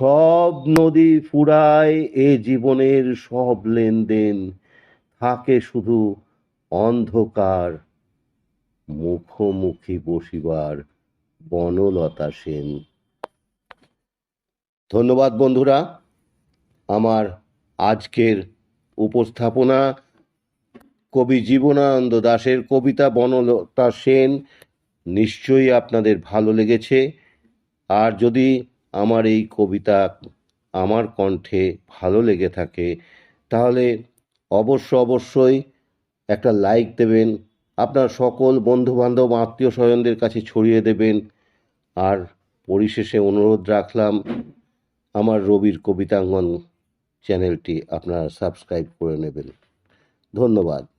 সব নদী ফুরায় এ জীবনের সব লেনদেন। থাকে শুধু অন্ধকার, মুখোমুখি বসিবার বনলতা সেন। ধন্যবাদ বন্ধুরা, আমার আজকের উপস্থাপনা। কবি জীবনানন্দ দাশের কবিতা বনলতা সেন, নিশ্চয়ই আপনাদের ভালো লেগেছে। আর যদি আমার এই কবিতা আমার কণ্ঠে ভালো লেগে থাকে, তাহলে অবশ্য অবশ্যই একটা লাইক দেবেন, আপনার সকল বন্ধুবান্ধব আত্মীয় স্বজনদের কাছে ছড়িয়ে দেবেন, আর পরিশেষে অনুরোধ রাখলাম, আমার রবির কবিতাঙ্গন চ্যানেলটি আপনারা সাবস্ক্রাইব করে নেবেন। ধন্যবাদ।